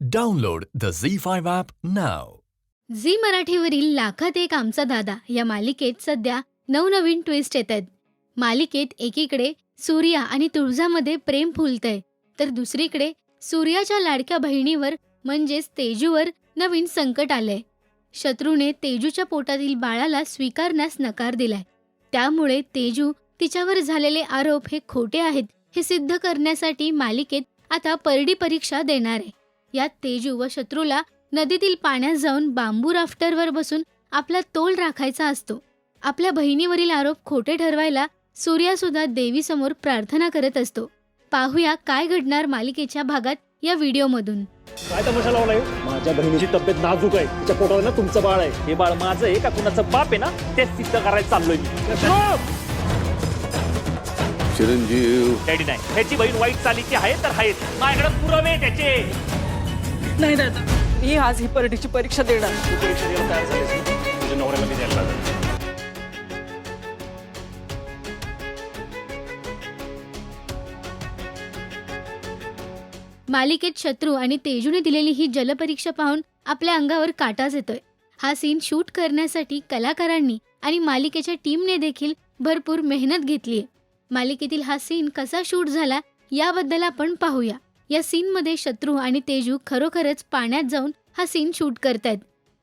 Download the Zee Z5 app नाव Zee मराठीवरील लाखात एक आमचा दादा या मालिकेत सध्या नवनवीन ट्विस्ट येत आहेत मालिकेत एकीकडे सूर्या आणि तुळजामध्ये प्रेम फुलतंय तर दुसरीकडे सूर्याच्या लाडक्या बहिणीवर म्हणजेच तेजूवर नवीन संकट आलंय. शत्रूने तेजूच्या पोटातील बाळाला स्वीकारण्यास नकार दिलाय. त्यामुळे तेजू तिच्यावर झालेले आरोप हे खोटे आहेत हे सिद्ध करण्यासाठी मालिकेत आता परडी परीक्षा देणार आहे. यात तेजू व शत्रूला नदीतील पाण्यात जाऊन बांबू राफ्टरवर बसून आपला तोल राखायचा असतो. आपल्या बहिणीवरील आरोप खोटे ठरवायला सूर्या सुद्धा देवीसमोर प्रार्थना करत असतो. पाहूया काय घडणार मालिकेच्या भागात या व्हिडिओमधून. काय तमाशा लावलाय माझ्या बहिणीची तब्येत नाजूक आहे. तिच्या पोटावर ना तुमचं बाळ आहे. हे बाळ माझं आहे का कुणाचं बाप आहे ना? ते सिद्ध करायला चाललोय मी. चिरंजीव. डॅडी नाही. ह्याची बहीण वाईट चालीची आहे तर आहेत माझ्याकडे पुरावे आहे त्याचे. नाही दादा मी आज ही परडीची परीक्षा देणार. तू परीक्षा द्यायला तयार झालीस ना तुझ्या नवऱ्याला मी द्यायला लागेल मालिकेत शत्रू आणि तेजूने दिलेली ही जलपरीक्षा पाहून आपल्या अंगावर काटाच येतोय. हा सीन शूट करण्यासाठी कलाकारांनी आणि मालिकेच्या टीमने देखील भरपूर मेहनत घेतलीय. मालिकेतील हा सीन कसा शूट झाला याबद्दल आपण पाहूया. या सीनमध्ये शत्रू आणि तेजू खरोखरच पाण्यात जाऊन हा सीन शूट करतायत.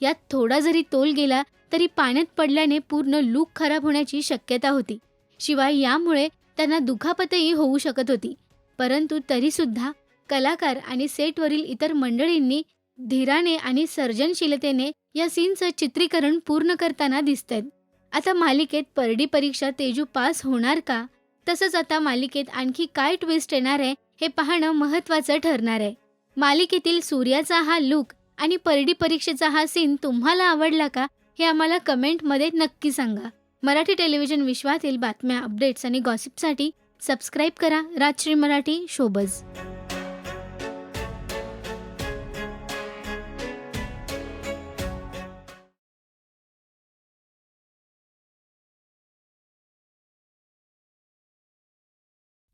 यात थोडा जरी तोल गेला तरी पाण्यात पडल्याने पूर्ण लूक खराब होण्याची शक्यता होती. शिवाय यामुळे त्यांना दुखापतही होऊ शकत होती. परंतु तरीसुद्धा कलाकार आणि सेटवरील इतर मंडळींनी धीराने आणि सर्जनशीलतेने या सीनचं चित्रीकरण पूर्ण करताना दिसतात आता मालिकेत परडी परीक्षा तेजू पास होणार का? तसंच आता मालिकेत आणखी काय ट्विस्ट येणार आहे? हे पाहणं महत्त्वाचं ठरणार आहे. मालिकेतील सूर्याचा हा लुक आणि परडी परीक्षेचा हा सीन तुम्हाला आवडला का हे आम्हाला कमेंटमध्ये नक्की सांगा. मराठी टेलिव्हिजन विश्वातील बातम्या अपडेट्स आणि गॉसिपसाठी सबस्क्राईब करा. Rajshri Marathi showbiz